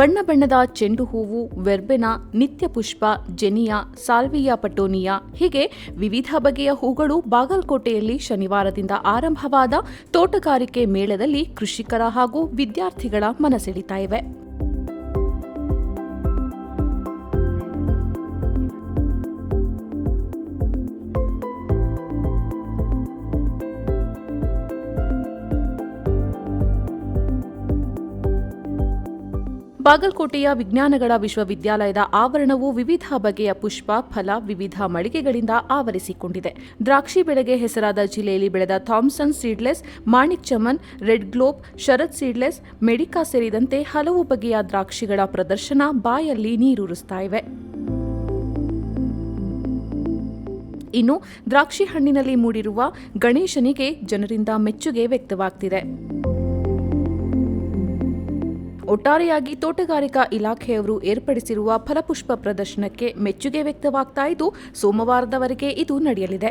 ಬಣ್ಣ ಬಣ್ಣದ ಚೆಂಡು ಹೂವು, ವೆರ್ಬೆನ, ನಿತ್ಯ ಪುಷ್ಪ, ಜೆನಿಯಾ, ಸಾಲ್ವಿಯಾ ಪಟೋನಿಯಾ, ಹೀಗೆ ವಿವಿಧ ಬಗೆಯ ಹೂಗಳು ಬಾಗಲಕೋಟೆಯಲ್ಲಿ ಶನಿವಾರದಿಂದ ಆರಂಭವಾದ ತೋಟಗಾರಿಕೆ ಮೇಳದಲ್ಲಿ ಕೃಷಿಕರ ಹಾಗೂ ವಿದ್ಯಾರ್ಥಿಗಳ ಮನಸೆಳೀತಾ ಇವೆ. ಬಾಗಲಕೋಟೆಯ ವಿಜ್ಞಾನಗಳ ವಿಶ್ವವಿದ್ಯಾಲಯದ ಆವರಣವು ವಿವಿಧ ಬಗೆಯ ಪುಷ್ಪ, ಫಲ, ವಿವಿಧ ಮಳಿಗೆಗಳಿಂದ ಆವರಿಸಿಕೊಂಡಿದೆ. ದ್ರಾಕ್ಷಿ ಬೆಳೆಗೆ ಹೆಸರಾದ ಜಿಲ್ಲೆಯಲ್ಲಿ ಬೆಳೆದ Thompson seedless, Manik Chaman, red globe, Sharad seedless, Medica ಸೇರಿದಂತೆ ಹಲವು ಬಗೆಯ ದ್ರಾಕ್ಷಿಗಳ ಪ್ರದರ್ಶನ ಬಾಯಲ್ಲಿ ನೀರೂರಿಸ್ತಾ ಇವೆ. ಇನ್ನು ದ್ರಾಕ್ಷಿ ಹಣ್ಣಿನಲ್ಲಿ ಮೂಡಿರುವ ಗಣೇಶನಿಗೆ ಜನರಿಂದ ಮೆಚ್ಚುಗೆ ವ್ಯಕ್ತವಾಗ್ತಿದೆ. ಒಟ್ಟಾರೆಯಾಗಿ ತೋಟಗಾರಿಕಾ ಇಲಾಖೆಯವರು ಏರ್ಪಡಿಸಿರುವ ಫಲಪುಷ್ಪ ಪ್ರದರ್ಶನಕ್ಕೆ ಮೆಚ್ಚುಗೆ ವ್ಯಕ್ತವಾಗ್ತಾ ಇದ್ದು ಸೋಮವಾರದವರೆಗೆ ಇದು ನಡೆಯಲಿದೆ.